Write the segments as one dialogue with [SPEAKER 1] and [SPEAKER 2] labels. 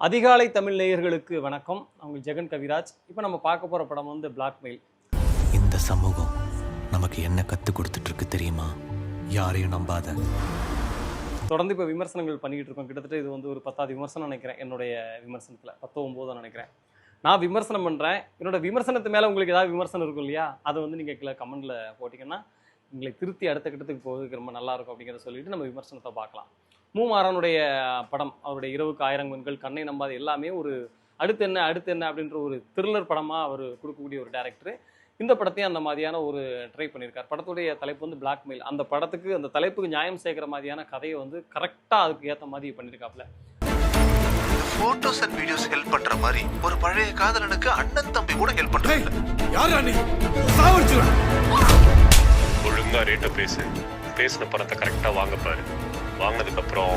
[SPEAKER 1] அதிகாலை தமிழ் நேயர்களுக்கு வணக்கம். அவங்க ஜெகன் கவிராஜ். இப்போ நம்ம பார்க்க போகிற படம் வந்து பிளாக்மெயில்
[SPEAKER 2] இந்த சமூகம் நமக்கு என்ன கத்து கொடுத்துட்டு இருக்கு தெரியுமா? யாரையும் நம்பாத.
[SPEAKER 1] தொடர்ந்து இப்போ விமர்சனங்கள் பண்ணிக்கிட்டு இருக்கோம். கிட்டத்தட்ட இது வந்து ஒரு பத்தாவது விமர்சனம் நினைக்கிறேன். என்னுடைய விமர்சனத்தில் பத்தோ ஒம்போதோ நினைக்கிறேன். நான் விமர்சனம் பண்ணுறேன் என்னோட விமர்சனத்து மேலே உங்களுக்கு ஏதாவது விமர்சனம் இருக்கும் இல்லையா? அதை வந்து நீங்கள் கீழே கமெண்டில் போட்டிங்கன்னா உங்களை திருத்தி அடுத்த கட்டத்துக்கு போகிறதுக்கு ரொம்ப நல்லா இருக்கும் அப்படிங்கிறத சொல்லிட்டு நம்ம விமர்சனத்தை பார்க்கலாம். மூமாறனுடைய படம் அவருடைய இரவுக்கு ஆயிரம் கண்கள் கண்ணை நம்பாது எல்லாமே ஒரு அடுத்து என்ன அடுத்து என்ன அப்படின்ற ஒரு த்ரில்லர் படமாக அவர் கொடுக்கக்கூடிய ஒரு டேரக்டர் இந்த படத்தையும் அந்த மாதிரியான ஒரு ட்ரை பண்ணியிருக்கார். படத்துடைய தலைப்பு வந்து பிளாக்மெயில் அந்த படத்துக்கு அந்த தலைப்புக்கு நியாயம் சேர்க்கிற மாதிரியான கதையை வந்து கரெக்டாக அதுக்கு ஏற்ற மாதிரி பண்ணியிருக்காப்புல.
[SPEAKER 3] போட்டோஸ் அண்ட் வீடியோஸ் ஹெல்ப் பண்ற மாதிரி ஒரு பழைய காதலனுக்கு அண்ணன் தம்பி கூட ஹெல்ப் பண்றாங்க
[SPEAKER 4] ஒழுங்கா ரேட்டை பேசு. பேசின பணத்தை கரெக்டாக வாங்க பாரு. வாங்கினதுக்கு அப்புறம்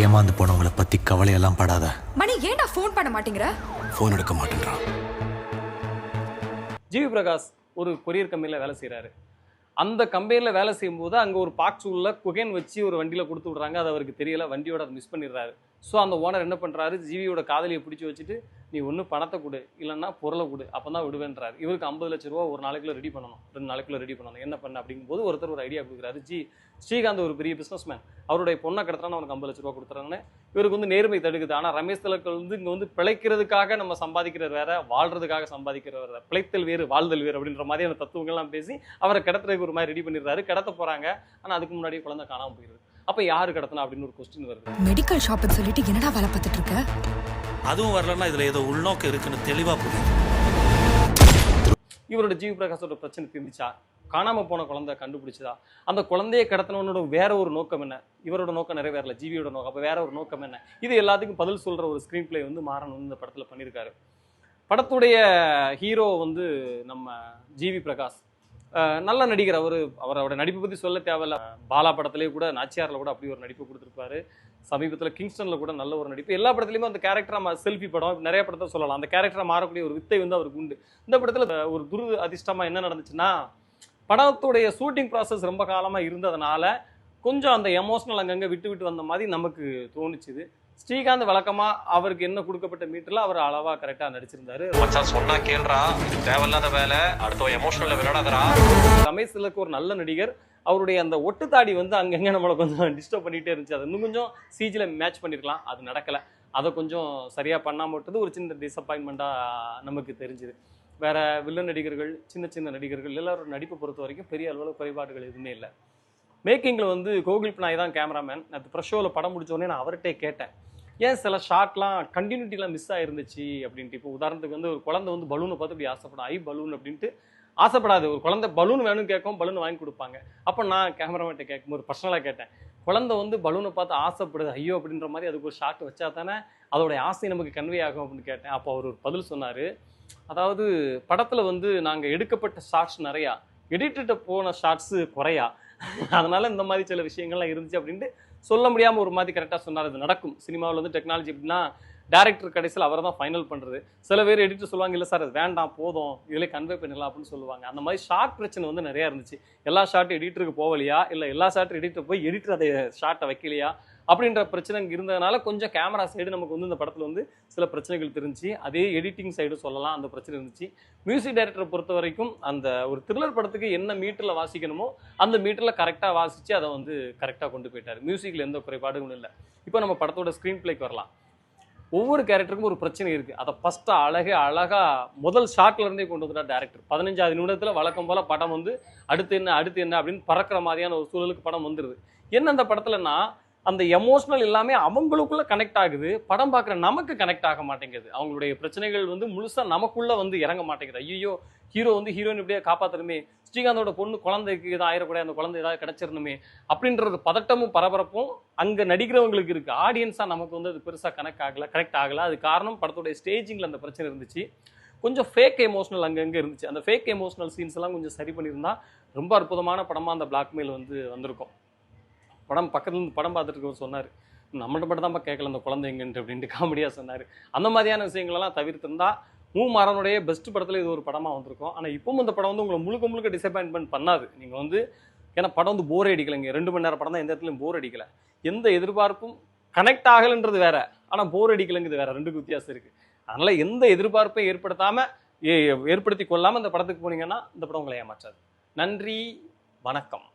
[SPEAKER 2] ஏமாந்து போனவங்கள பத்தி கவலையெல்லாம் படாத.
[SPEAKER 5] மணி ஏன்டா ஃபோன் பண்ண மாட்டேங்கிற?
[SPEAKER 2] ஃபோன் எடுக்க மாட்டேன்றான்.
[SPEAKER 1] ஜிவி பிரகாஷ் ஒரு கொரியர் கம்பெனியில் வேலை செய்கிறாரு அந்த கம்பெனியில் வேலை செய்யும்போது அங்கே ஒரு பாக்ஸ் உள்ள குகைன் வச்சு ஒரு வண்டியில் கொடுத்து விட்றாங்க. அது அவருக்கு தெரியல. வண்டியோட அதை மிஸ் பண்ணிடுறாரு. ஸோ அந்த ஓனர் என்ன பண்ணுறாரு ஜீவியோட காதலியை பிடிச்சி வச்சுட்டு நீ ஒன்று பணத்தை கொடு இல்லைன்னா பொருளை கொடு அப்போ தான் விடுவேன்றாரு. இவருக்கு ஐம்பது லட்ச ரூபா ஒரு நாளைக்குள்ள ரெடி பண்ணணும். ரெண்டு நாளைக்குள்ள ரெடி பண்ணணும். என்ன பண்ண? அப்படிங்கும்போது ஒருத்தர் ஒரு ஐடியா கொடுக்குறாரு. ஜி ஸ்ரீகாந்த் ஒரு பெரிய பிஸ்னஸ் மேன் அவருடைய பொண்ணை கடத்தினா அவனுக்கு ஐம்பது லட்ச ரூபா கொடுத்துறாங்கன்னு. இவருக்கு வந்து நேர்மை தடுக்குது. ஆனால் ரமேஷ் திலக்கல் வந்து இங்கே வந்து பிழைக்கிறதுக்காக நம்ம சம்பாதிக்கிறவர் வேற வாழ்றதுக்காக சம்பாதிக்கிறவர் வேற. பிழைத்தல் வேறு வாழ்தல் வேறு அப்படின்ற மாதிரியான தத்துவங்கள்லாம் பேசி அவரை கடத்துறதுக்கு ஒரு மாதிரி ரெடி பண்ணிடுறாரு. கடத்த போகிறாங்க ஆனால் அதுக்கு முன்னாடியே குழந்தை காணாமல் போயிடுது. அப்போ யார் கடத்தினா அப்படின்னு ஒரு கொஸ்டின் வருது.
[SPEAKER 5] மெடிக்கல் ஷாப்னு சொல்லிட்டு என்னடா வேலை பார்த்துட்டு இருக்க?
[SPEAKER 6] அதுவும் வரலன்னா இதுல ஏதோ உள்நோக்கம் இருக்குன்னு தெளிவா புரியுது.
[SPEAKER 1] இவரோட ஜீவ பிரகாஷோட பிரச்சனை தீர்ந்துச்சா? காணாம போன குழந்தை கண்டுபிடிச்சதா? அந்த குழந்தையை கடத்தினவனோட வேற ஒரு நோக்கம் என்ன? இவரோட நோக்கம் நிறைவேறல ஜீவியோட நோக்கம். அப்போ வேற ஒரு நோக்கம் என்ன? இது எல்லாத்துக்கும் பதில் சொல்ற ஒரு ஸ்க்ரீன் பிளே வந்து மாறன் வந்து இந்த படத்துல பண்ணியிருக்காரு. படத்துடைய ஹீரோ வந்து நம்ம ஜிவி பிரகாஷ். நல்ல நடிகர் அவர். அவரோட நடிப்பை பற்றி சொல்ல தேவையில்ல. பாலா படத்துலேயே கூட நாச்சியாரில் கூட அப்படி ஒரு நடிப்பு கொடுத்துருப்பாரு. சமீபத்தில் கிங்ஸ்டனில் கூட நல்ல ஒரு நடிப்பு. எல்லா படத்துலையுமே அந்த கேரக்டராக செல்ஃபி படம் நிறைய படத்தை சொல்லலாம். அந்த கேரக்டராக மாறக்கூடிய ஒரு வித்தை வந்து அவருக்கு உண்டு. இந்த படத்தில் ஒரு துரு அதிர்ஷ்டமாக என்ன நடந்துச்சுன்னா படத்துடைய ஷூட்டிங் ப்ராசஸ் ரொம்ப காலமாக இருந்ததுனால கொஞ்சம் அந்த எமோஷனல் அங்கங்கே விட்டு விட்டு வந்த மாதிரி நமக்கு தோணுச்சுது. ஸ்ரீகாந்த் வழக்கமா அவருக்கு என்ன கொடுக்கப்பட்ட மீட்டர்ல அவர் அளவா கரெக்டா நடிச்சிருந்தாரு.
[SPEAKER 4] மச்சான் சொன்னா கேள்றா தேவையில்லாத வேலை. அடுத்த எமோஷனல்ல விளையாடாதடா.
[SPEAKER 1] ரமேஷ் திலக் ஒரு நல்ல நடிகர். அவருடைய அந்த ஒட்டு தாடி வந்து அங்கங்க நம்மளை கொஞ்சம் டிஸ்டர்ப் பண்ணிட்டே இருந்துச்சு. அது இன்னும் கொஞ்சம் சிஜில மேட்ச் பண்ணிருக்கலாம். அது நடக்கல. அதை கொஞ்சம் சரியா பண்ணாம விட்டது ஒரு சின்ன டிசப்பாயின்மெண்டா நமக்கு தெரிஞ்சுது. வேற வில்லன் நடிகர்கள் சின்ன சின்ன நடிகர்கள் எல்லாரோட நடிப்பை பொறுத்த வரைக்கும் பெரிய அளவில் குறைபாடுகள் எதுவுமே இல்லை. மேக்கிங்கில் வந்து கோகுல் பினாய் தான் கேமராமேன். நேற்று ப்ரெஷ் ஷோவில் படம் முடிச்சோடனே நான் அவர்கிட்டே கேட்டேன். ஏன் சில ஷார்ட்லாம் கண்டினியூட்டிலாம் மிஸ் ஆயிருந்துச்சு அப்படின்ட்டு. இப்போ உதாரணத்துக்கு வந்து ஒரு குழந்தை வந்து பலூனை பார்த்து இப்படி ஆசைப்படும். ஐ பலூன் அப்படின்ட்டு ஆசைப்படாது. ஒரு குழந்தை பலூன் வேணும்னு கேட்கும் பலூன் வாங்கி கொடுப்பாங்க. அப்போ நான் கேமராமேன்ட்ட கேட்கும் ஒரு பர்சனலாக கேட்டேன். குழந்தை வந்து பலூனை பார்த்து ஆசைப்படுது. ஐயோ அப்படின்ற மாதிரி அதுக்கு ஒரு ஷார்ட் வச்சா தானே அதோடைய ஆசை நமக்கு கன்வே ஆகும் அப்படின்னு கேட்டேன். அப்போ அவர் ஒரு பதில் சொன்னார். அதாவது படத்தில் வந்து நாங்கள் எடுக்கப்பட்ட ஷார்ட்ஸ் நிறையா எடிட்டர்கிட்ட போன ஷார்ட்ஸு குறையா அதனால இந்த மாதிரி சில விஷயங்கள்லாம் இருந்துச்சு அப்படின்ட்டு சொல்ல முடியாமல் ஒரு மாதிரி கரெக்டாக சொன்னார். அது நடக்கும். சினிமாவில் வந்து டெக்னாலஜி எப்படின்னா டேரக்டர் கடைசியில் அவரை தான் ஃபைனல் பண்ணுறது சில பேர் எடிட்டர் சொல்லுவாங்க இல்லை சார் அது வேண்டாம் போதும். இதிலே கன்வே பண்ணிடலாம் அப்படின்னு சொல்லுவாங்க. அந்த மாதிரி ஷார்ட் பிரச்சனை வந்து நிறையா இருந்துச்சு. எல்லா ஷார்ட்டும் எடிட்டருக்கு போகலையா? இல்லை எல்லா ஷார்ட்டும் எடிட்டர் போய் எடிட்டர் அதை ஷார்ட்டை வைக்கலையா? அப்படின்ற பிரச்சனை இருந்ததுனால கொஞ்சம் கேமரா சைடு நமக்கு வந்து இந்த படத்தில் வந்து சில பிரச்சனைகள் தெரிஞ்சு அதே எடிட்டிங் சைடு சொல்லலாம் அந்த பிரச்சனை இருந்துச்சு. மியூசிக் டைரக்டரை பொறுத்த வரைக்கும் அந்த ஒரு த்ரில்லர் படத்துக்கு என்ன மீட்டரில் வாசிக்கணுமோ அந்த மீட்டரில் கரெக்டாக வாசித்து அதை வந்து கரெக்டாக கொண்டு போயிட்டார். மியூசிக்கில் எந்த குறைபாடுகளும் இல்லை. இப்போ நம்ம படத்தோட ஸ்க்ரீன் பிளேக்கு வரலாம். ஒவ்வொரு கேரக்டருக்கும் ஒரு பிரச்சனை இருக்குது அதை ஃபஸ்ட்டு அழகே அழகாக முதல் ஷாட்ல இருந்தே கொண்டு வந்துட்டார் டேரக்டர் பதினஞ்சாவது நிமிடத்தில் வழக்கம் போல் படம் வந்து அடுத்து என்ன அடுத்து என்ன அப்படின்னு பறக்கிற மாதிரியான ஒரு சூழலுக்கு படம் வந்துடுது என்ன அந்த படத்துலன்னா அந்த எமோஷனல் எல்லாமே அவங்களுக்குள்ள கனெக்ட் ஆகுது. படம் பார்க்குற நமக்கு கனெக்ட் ஆக மாட்டேங்குது. அவங்களுடைய பிரச்சனைகள் வந்து முழுசாக நமக்குள்ளே வந்து இறங்க மாட்டேங்குது. ஐயோ ஹீரோ வந்து ஹீரோயின் இப்படியே காப்பாற்றணுமே ஸ்ரீகாந்தோட பொண்ணு குழந்தைக்கு இதாக ஆயிடக்கூடாது அந்த குழந்தை ஏதாவது கிடைச்சிடணுமே. அப்படின்ற ஒரு பதட்டமும் பரபரப்பும் அங்கே நடிக்கிறவங்களுக்கு இருக்குது ஆடியன்ஸாக நமக்கு வந்து அது பெருசாக கனெக்ட் ஆகலை கனெக்ட் ஆகலை. அது காரணம் படத்துடைய ஸ்டேஜிங்கில் அந்த பிரச்சனை இருந்துச்சு. கொஞ்சம் ஃபேக் எமோஷனல் அங்கங்கே இருந்துச்சு. அந்த ஃபேக் எமோஷனல் சீன்ஸ் எல்லாம் கொஞ்சம் சரி பண்ணியிருந்தா ரொம்ப அற்புதமான படமாக அந்த பிளாக்மெயில் வந்து வந்திருக்கும். படம் பக்கத்துலேருந்து படம் பார்த்துட்டு இருக்கவர் சொன்னார். நம்மள்ட்ட மட்டும் தான்ப்பா கேட்கல அந்த குழந்தைங்கன்ட்டு அப்படின்ட்டு காமெடியாக சொன்னார். அந்த மாதிரியான விஷயங்களெல்லாம் தவிர்த்திருந்தா மூமாறனுடைய பெஸ்ட் படத்தில் இது ஒரு படமாக வந்திருக்கும். ஆனால் இப்போவும் இந்த படம் வந்து உங்களை முழுக்க முழுக்க டிசப்பாயின்மெண்ட் பண்ணாது. நீங்கள் வந்து ஏன்னா படம் வந்து போர் அடிக்கலைங்க. ரெண்டு மணி நேரம் படம் தான் எந்த இடத்துலையும் போர் அடிக்கலை. எந்த எதிர்பார்ப்பும் கனெக்ட் ஆகலைன்றது வேற. ஆனால் போர் அடிக்கலைங்கிறது வேற. ரெண்டுக்கு வித்தியாசம் இருக்குது அதனால் எந்த எதிர்பார்ப்பையும் ஏற்படுத்தாமல் ஏற்படுத்தி கொள்ளாமல் இந்த படத்துக்கு போனீங்கன்னா இந்த படம் உங்களை ஏமாற்றாது. நன்றி வணக்கம்.